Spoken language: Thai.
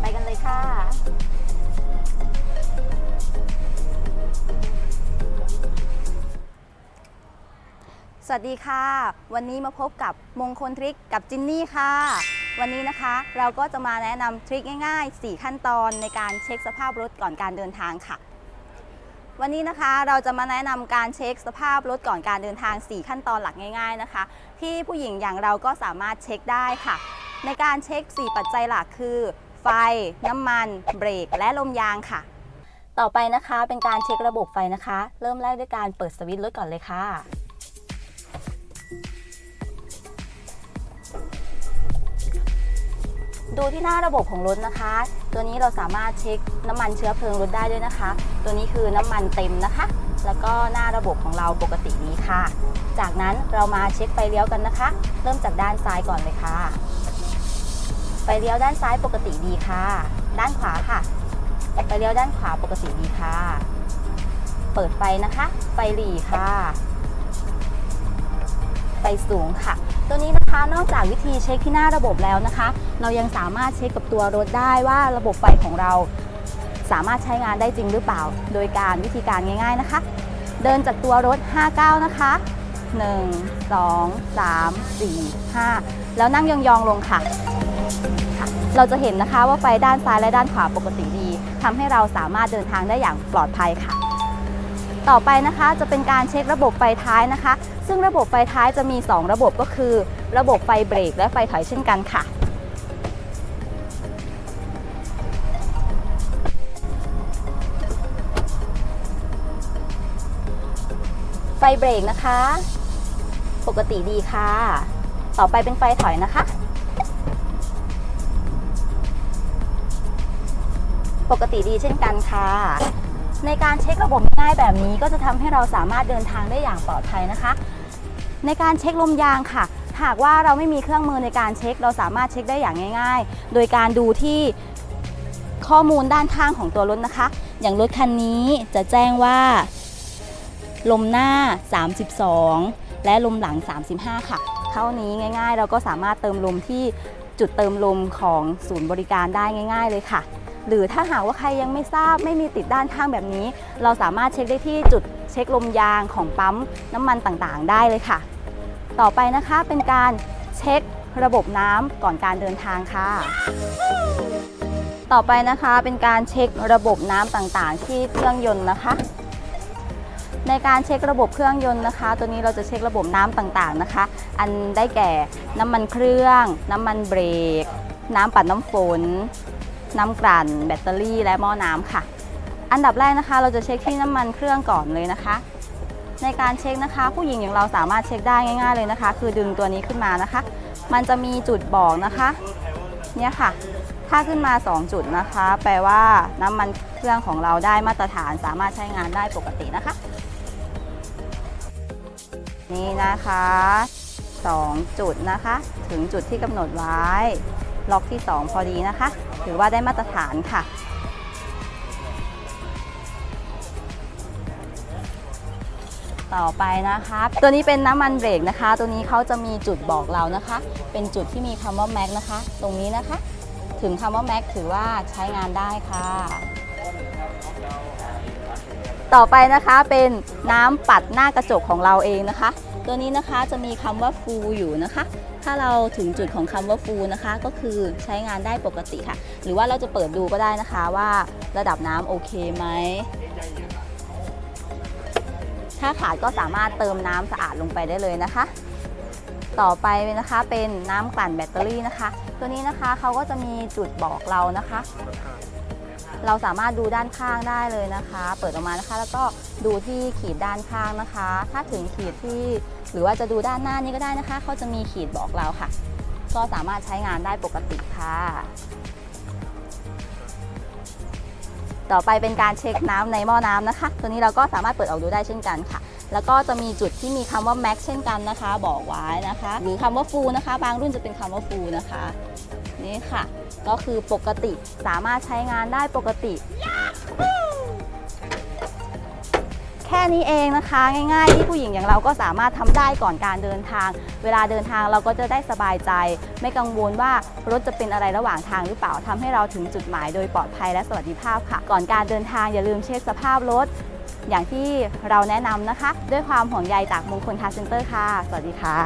ไปกันเลยค่ะ สวัสดีค่ะ วันนี้มาพบกับมงคลทริคกับจินนี่ค่ะ วันนี้นะคะเราก็จะมาแนะนำทริคง่ายๆ 4 ขั้นตอนในการเช็คสภาพรถก่อนการเดินทางค่ะวันนี้นะคะเราจะมาแนะนำการเช็คสภาพรถก่อนการเดินทาง 4 ขั้นตอนหลักง่าย ๆนะคะ ที่ผู้หญิงอย่างเราก็สามารถเช็คได้ค่ะ ในการเช็ค 4 ปัจจัยหลักคือ ไฟ น้ำมัน เบรก และลมยางค่ะ ต่อไปนะคะเป็นการเช็คระบบไฟนะคะ เริ่มแรกด้วยการเปิดสวิตช์รถก่อนเลยค่ะ ดูที่หน้าระบบของรถนะคะ ตัวนี้เราสามารถเช็คน้ำมันเชื้อเพลิงรถได้ด้วยนะคะ ตัวนี้คือน้ำมันเต็มนะคะ แล้วก็หน้าระบบของเราปกติดีค่ะ จากนั้นเรามาเช็คไฟเลี้ยวกันนะคะ เริ่มจากด้านซ้ายก่อนเลยค่ะ ไฟเลี้ยวด้านซ้ายปกติดีค่ะ ด้านขวาค่ะไฟเลี้ยวด้านขวาปกติดีค่ะ เปิดไฟนะคะ ไฟหลีค่ะ ไฟสูงค่ะ ตัวนี้นะคะนอกจากวิธีเช็คที่หน้าระบบแล้วนะคะ เรายังสามารถเช็คกับตัวรถได้ว่าระบบไฟของเราสามารถใช้งานได้จริงหรือเปล่า โดยการวิธีการง่าย ๆนะคะ เดินจากตัวรถ5ก้าวนะคะ 1 2 3 4 5 แล้วนั่งยองๆลงค่ะ เราจะเห็นนะคะว่าไฟด้านซ้ายและด้านขวาปกติดีทำให้เราสามารถเดินทางได้อย่างปลอดภัยค่ะ ต่อไปนะคะจะเป็นการเช็คระบบไฟท้ายนะคะ ซึ่งระบบไฟท้ายจะมี 2 ระบบก็คือ ระบบไฟเบรกและไฟถอยเช่นกันค่ะไฟเบรกนะคะ ปกติดีค่ะ ต่อไปเป็นไฟถอยนะคะ ปกติดีเช่นกันค่ะ ในการเช็คระบบง่ายแบบนี้ก็จะทำให้เราสามารถเดินทางได้อย่างปลอดภัยนะคะ ในการเช็คลมยางค่ะ หากว่าเราไม่มีเครื่องมือในการเช็ค เราสามารถเช็คได้อย่างง่าย ๆ โดยการดูที่ข้อมูลด้านข้างของตัวรถนะคะ อย่างรถคันนี้จะแจ้งว่า ลมหน้า 32 และลมหลัง 35 ค่ะ เท่านี้ง่าย ๆ เราก็สามารถเติมลมที่จุดเติมลมของศูนย์บริการได้ง่าย ๆ เลยค่ะ หรือถ้าหากว่าใครยังไม่ทราบไม่มีติดด้านข้างแบบนี้ เราสามารถเช็คได้ที่จุดเช็คลมยางของปั๊มน้ำมันต่างๆ ได้เลยค่ะ ต่อไปนะคะเป็นการเช็คระบบน้ำก่อนการเดินทางค่ะ ต่อไปนะคะเป็นการเช็คระบบน้ำต่างๆ ที่เครื่องยนต์นะคะในการเช็คระบบเครื่องยนต์นะคะ ตัวนี้เราจะเช็คระบบน้ำต่างๆนะคะ อันได้แก่น้ำมันเครื่อง น้ำมันเบรก น้ำปัดน้ำฝน น้ำกลั่นแบตเตอรี่และหม้อน้ำค่ะ อันดับแรกนะคะ เราจะเช็คที่น้ำมันเครื่องก่อนเลยนะคะ ในการเช็คนะคะ ผู้หญิงอย่างเราสามารถเช็คได้ง่าย ๆเลยนะคะ คือดึงตัวนี้ขึ้นมานะคะ มันจะมีจุดบอกนะคะเนี่ยค่ะ ถ้าขึ้นมา 2 จุดนะคะ แปลว่าน้ำมันเครื่องของเราได้มาตรฐานสามารถใช้งานได้ปกตินะคะ นี่นะคะ 2 จุดนะคะ ถึงจุดที่กำหนดไว้ ล็อกที่ 2 พอดีนะคะ ถือว่าได้มาตรฐานค่ะ ต่อไปนะคะ ตัวนี้เป็นน้ำมันเบรกนะคะ ตัวนี้เขาจะมีจุดบอกเรานะคะ เป็นจุดที่มีคำว่าแม็กนะคะ ตรงนี้นะคะ ถึงคำว่าแม็กถือว่าใช้งานได้ค่ะต่อไปนะคะเป็นน้ำปัดหน้ากระจกของเราเองนะคะ ตัวนี้นะคะจะมีคำว่าฟูอยู่นะคะ ถ้าเราถึงจุดของคำว่าฟูนะคะ ก็คือใช้งานได้ปกติค่ะ หรือว่าเราจะเปิดดูก็ได้นะคะว่าระดับน้ำโอเคไหม ถ้าขาดก็สามารถเติมน้ำสะอาดลงไปได้เลยนะคะ ต่อไปนะคะเป็นน้ำกลั่นแบตเตอรี่นะคะ ตัวนี้นะคะเขาก็จะมีจุดบอกเรานะคะ เราสามารถดูด้านข้างได้เลยนะคะ เปิดออกมานะคะ แล้วก็ดูที่ขีดด้านข้างนะคะ ถ้าถึงขีดที่หรือว่าจะดูด้านหน้านี้ก็ได้นะคะเขาจะมีขีดบอกเราค่ะ ก็สามารถใช้งานได้ปกติค่ะ ต่อไปเป็นการเช็คน้ำในหม้อน้ำนะคะ ตัวนี้เราก็สามารถเปิดออกดูได้เช่นกันค่ะแล้วก็จะมีจุดที่มีคำว่า max เช่นกันนะคะ บอกไว้นะคะ หรือคำว่า full นะคะ บางรุ่นจะเป็นคำว่า full นะคะ นี่ค่ะ ก็คือปกติสามารถใช้งานได้ปกติ แค่นี้เองนะคะ ง่ายๆ ที่ผู้หญิงอย่างเราก็สามารถทำได้ก่อนการเดินทาง เวลาเดินทางเราก็จะได้สบายใจ ไม่กังวลว่ารถจะเป็นอะไรระหว่างทางหรือเปล่าทำให้เราถึงจุดหมายโดยปลอดภัยและสวัสดิภาพค่ะ ก่อนการเดินทางอย่าลืมเช็คสภาพรถอย่างที่เราแนะนำนะคะ ด้วยความห่วงใยจากมงคลคาร์เซ็นเตอร์ค่ะ สวัสดีค่ะ